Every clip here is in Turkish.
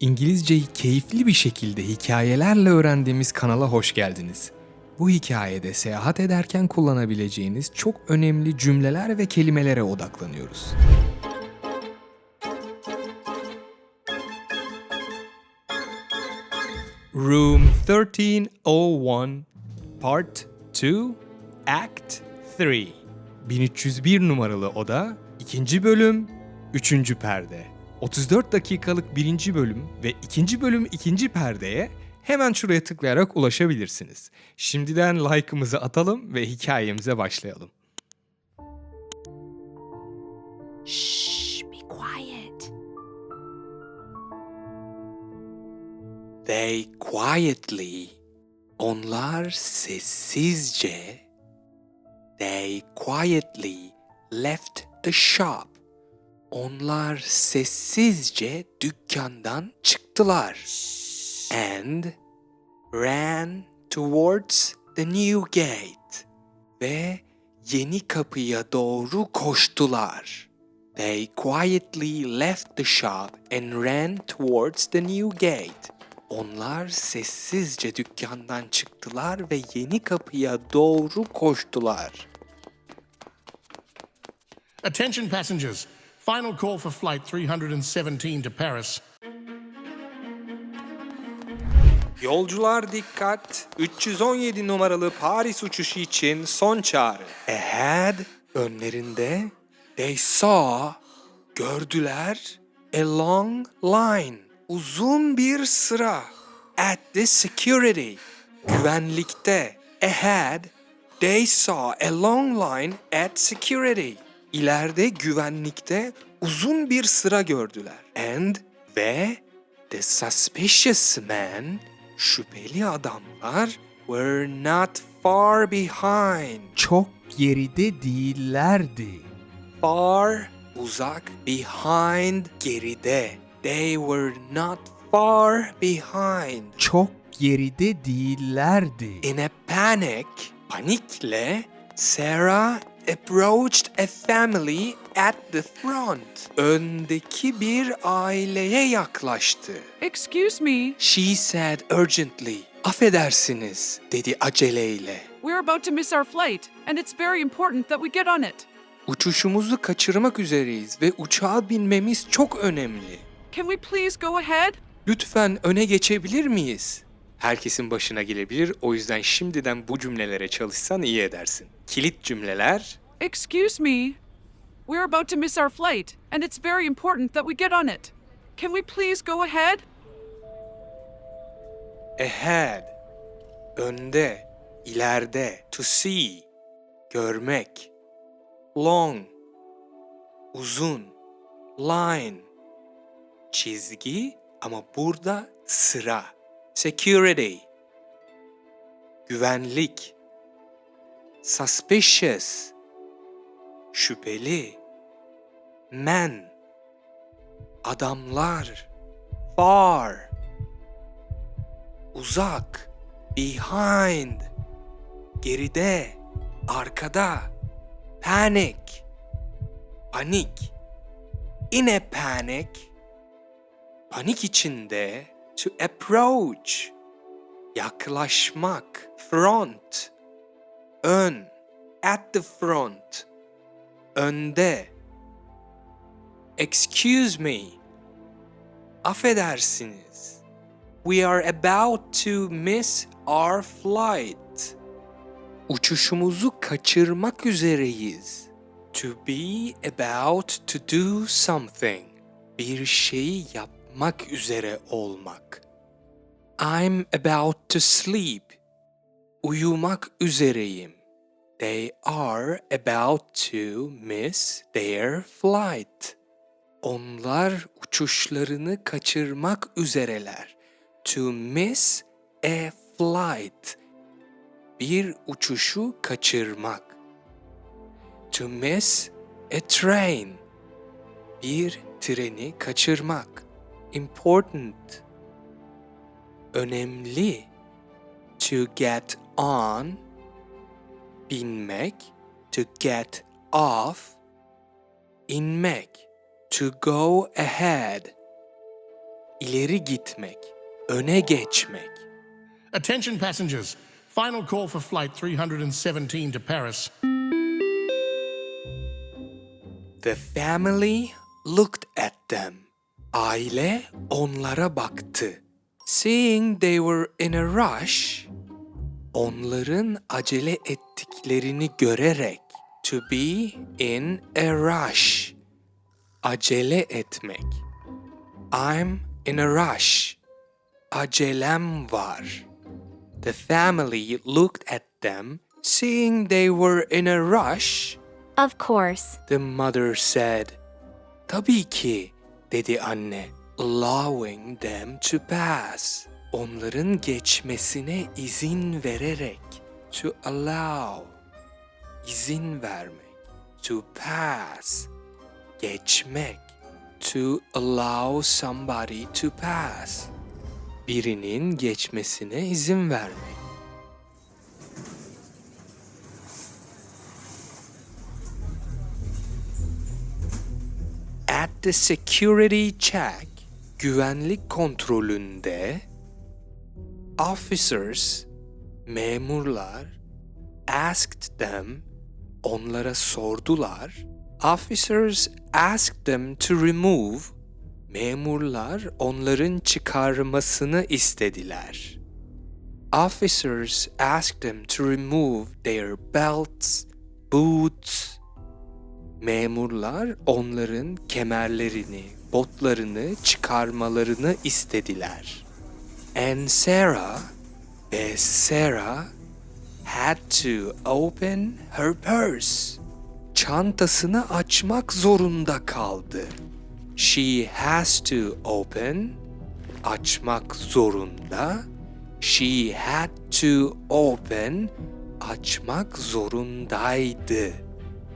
İngilizceyi keyifli bir şekilde hikayelerle öğrendiğimiz kanala hoş geldiniz. Bu hikayede seyahat ederken kullanabileceğiniz çok önemli cümleler ve kelimelere odaklanıyoruz. Room 1301 Part 2 Act 3 1301 numaralı oda 2. bölüm 3. perde 34 dakikalık 1. bölüm ve 2. bölüm 2. perdeye hemen şuraya tıklayarak ulaşabilirsiniz. Şimdiden like'ımızı atalım ve hikayemize başlayalım. Shh, be quiet. They quietly onlar sessizce they quietly left the shop. Onlar sessizce dükkandan çıktılar. And ran towards the new gate. Ve yeni kapıya doğru koştular. They quietly left the shop and ran towards the new gate. Onlar sessizce dükkandan çıktılar ve yeni kapıya doğru koştular. Attention passengers. Final call for flight 317 to Paris. Yolcular dikkat! 317 numaralı Paris uçuşu için son çağrı. Ahead, önlerinde, they saw, gördüler, a long line, uzun bir sıra. At the security, güvenlikte. Ahead, they saw a long line at security. İleride güvenlikte uzun bir sıra gördüler. And ve The suspicious men, şüpheli adamlar, were not far behind. Çok geride değillerdi. Far, uzak, behind, geride. They were not far behind. Çok geride değillerdi. In a panic, panikle, Sarah approached a family at the front. Öndeki bir aileye yaklaştı. Excuse me, She said urgently. Affedersiniz, dedi aceleyle. we're about to miss our flight, and it's very important that we get on it. Uçuşumuzu kaçırmak üzereyiz ve uçağa binmemiz çok önemli. Can we please go ahead? Lütfen öne geçebilir miyiz? Herkesin başına gelebilir, o yüzden şimdiden bu cümlelere çalışsan iyi edersin. Kilit cümleler. Excuse me, we're about to miss our flight, and it's very important that we get on it. Can we please go ahead? ahead, önde, ileride, to see, görmek, long, uzun, line, çizgi ama burada sıra, security, güvenlik, suspicious, şüpheli, men, adamlar, far, uzak, behind, geride, arkada, panic, panik, in a panic, panik içinde, to approach, yaklaşmak, front, ön, at the front, önde, excuse me, affedersiniz. We are about to miss our flight. Uçuşumuzu kaçırmak üzereyiz. To be about to do something. Bir şeyi yapmak üzere olmak. I'm about to sleep. Uyumak üzereyim. They are about to miss their flight. Onlar uçuşlarını kaçırmak üzereler. To miss a flight. Bir uçuşu kaçırmak. To miss a train. Bir treni kaçırmak. Important. Önemli. To get on. Binmek. To get off. İnmek. To go ahead. ileri gitmek, öne geçmek. Attention passengers. Final call for flight 317 to Paris. The family looked at them. Aile onlara baktı. Seeing they were in a rush, onların acele ettiklerini görerek to be in a rush, acele etmek. I'm in a rush. Acelem var. The family looked at them, seeing they were in a rush. Of course. The mother said, Tabii ki, dedi anne, allowing them to pass. Onların geçmesine izin vererek. To allow. izin vermek. To pass. Geçmek. To allow somebody to pass. Birinin geçmesine izin vermek. At the security check, güvenlik kontrolünde officers, memurlar asked them, onlara sordular. Officers asked them to remove, memurlar onların çıkarmasını istediler. Officers asked them to remove their belts, boots, Memurlar onların kemerlerini, botlarını çıkarmalarını istediler. And Sarah ve Sarah had to open her purse. Çantasını açmak zorunda kaldı. She has to open, açmak zorunda. She had to open, açmak zorundaydı.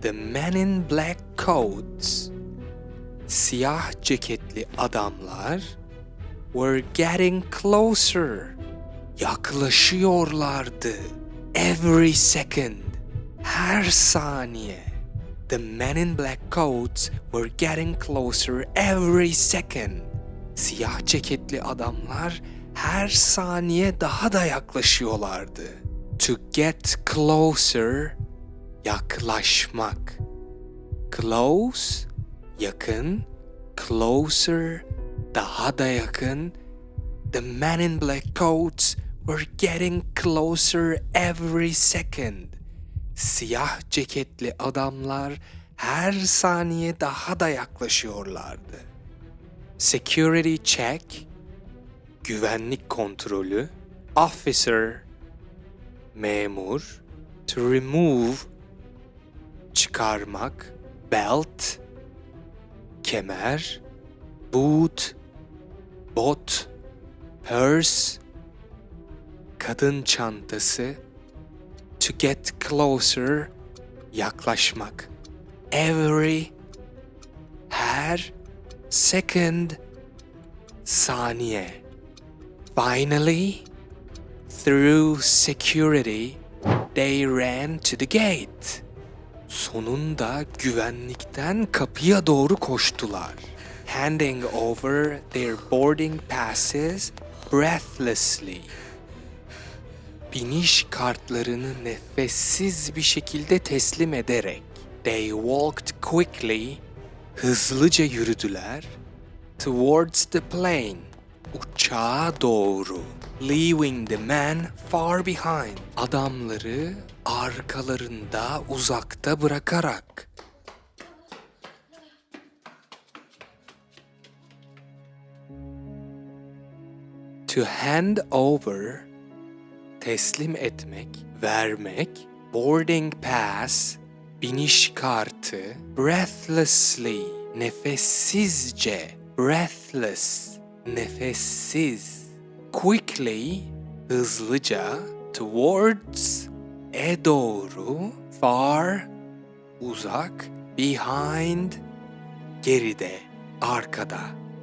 The men in black coats, siyah ceketli adamlar were getting closer. Yaklaşıyorlardı. Every second, her saniye. The men in black coats were getting closer every second. Siyah ceketli adamlar her saniye daha da yaklaşıyorlardı. To get closer yaklaşmak. Close, yakın. Closer, daha da yakın. The men in black coats were getting closer every second. Siyah ceketli adamlar her saniye daha da yaklaşıyorlardı. Security check, güvenlik kontrolü, officer, memur, to remove, çıkarmak, belt, kemer, boot, bot, purse, kadın çantası, to get closer, yaklaşmak. Every, her, second, saniye. Finally, through security, they ran to the gate. Sonunda güvenlikten kapıya doğru koştular. Handing over their boarding passes breathlessly. Biniş kartlarını nefessiz bir şekilde teslim ederek they walked quickly, hızlıca yürüdüler towards the plane, uçağa doğru. Leaving the men far behind, adamları arkalarında uzakta bırakarak. To hand over, teslim etmek, vermek, boarding pass, biniş kartı, breathlessly, nefessizce, breathless, nefessiz, quickly, hızlıca, towards, e doğru, far, uzak, behind, geride, arkada.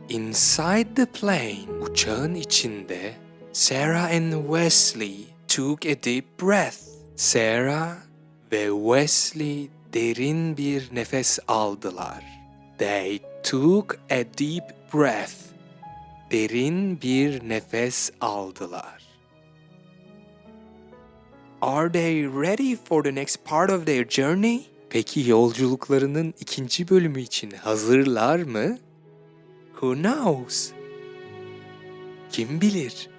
Inside the plane, uçağın içinde, Sarah and Wesley took a deep breath. Sarah ve Wesley derin bir nefes aldılar. They took a deep breath. Derin bir nefes aldılar. Are they ready for the next part of their journey? Peki yolculuklarının ikinci bölümü için hazırlar mı? Who knows? Kim bilir?